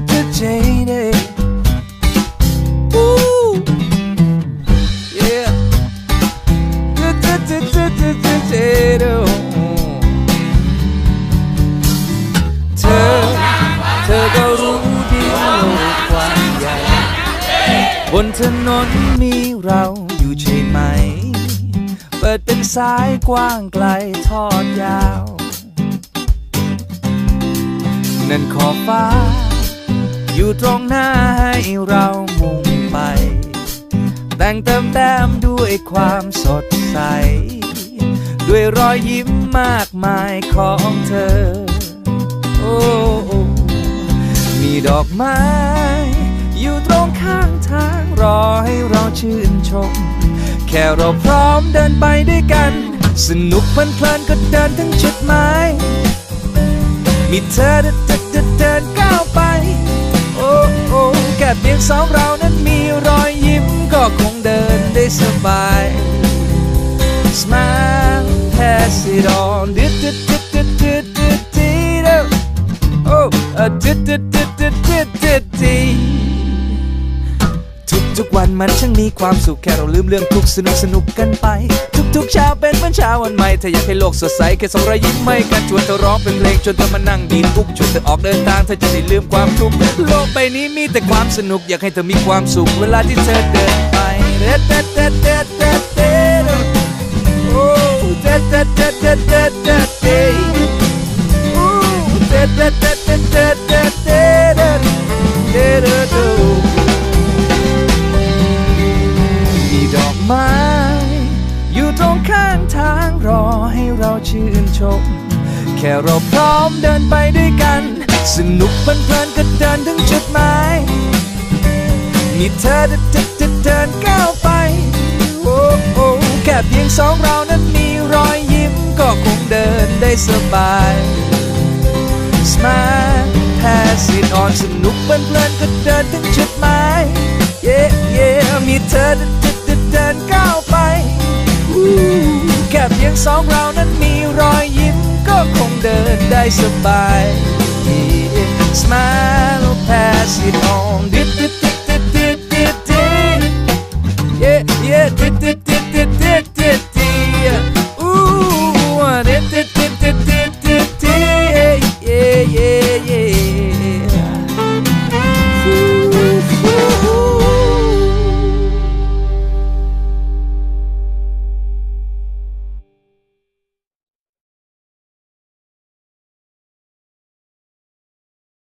jaded. Ooh, yeah. Jaded. Oh. เธอ เธอก็รู้ดีโลกกว้างใหญ่บนถนนมีเราอยู่ใช่ไหม เปิดเป็นสายกว้างไกลทอดยาว นั่นขอบฟ้า อยู่ตรงหน้าให้เรามุ่งไปแต่งเติมแต้มด้วยความสดใส ด้วยรอยยิ้มมากมายของเธอ โอ้ มีดอกไม้ อยู่ตรงข้างทางรอให้เราชื่นชม แค่เราพร้อมเดินไปด้วยกัน สนุกเพลินก็เดินถึงจุดหมายมีเธอเดินเดินเดินก้าวไป เพียงสองเรานั้นมีรอยยิ้มก็คงเดินได้สบาย Smile pass it on ดึดดึดดึดดึดดึดดึดดึดโอ้ดึดดึดดึดดึดดึดดึดดึด ทุกวันมันช่างมีความสุขแค่เราลืมเรื่องทุกสนุกสนุกกันไป ทุกๆเช้าเป็นเหมือนเช้าวันใหม่ถ้าอยากให้โลกสดใสแค่ส่งรอยยิ้มให้กันชวนเธอร้องเป็นเพลงชวนเธอมานั่งดีดทุกชวนเธอออกเดินทางเธอจะได้ลืมความทุกข์โลกใบนี้มีแต่ความสนุกอยากให้เธอมีความสุขเวลาที่เธอเดินไปเด็ดเด็ดเด็ดเด็ดเด็ดเด็ดโอ้เด็ดเด็ดเด็ดเด็ดเด็ด ไม้อยู่ตรงข้างทางรอให้เราชื่นชม แค่เราพร้อมเดินไปด้วยกัน สนุกเพลินๆก็เดินถึงจุดหมายมีเธอเดินเดินเดินเดินก้าวไปโอ้โอ้แค่เพียงสองเรานั้นมีรอยยิ้มก็คงเดินได้สบาย Smile pass it on สนุกเพลินๆก็เดินถึงจุดหมาย Yeah yeah มีเธอ งสองเรานั้นมีรอยยิ้มก็คงเดินได้สบาย Yeah Smile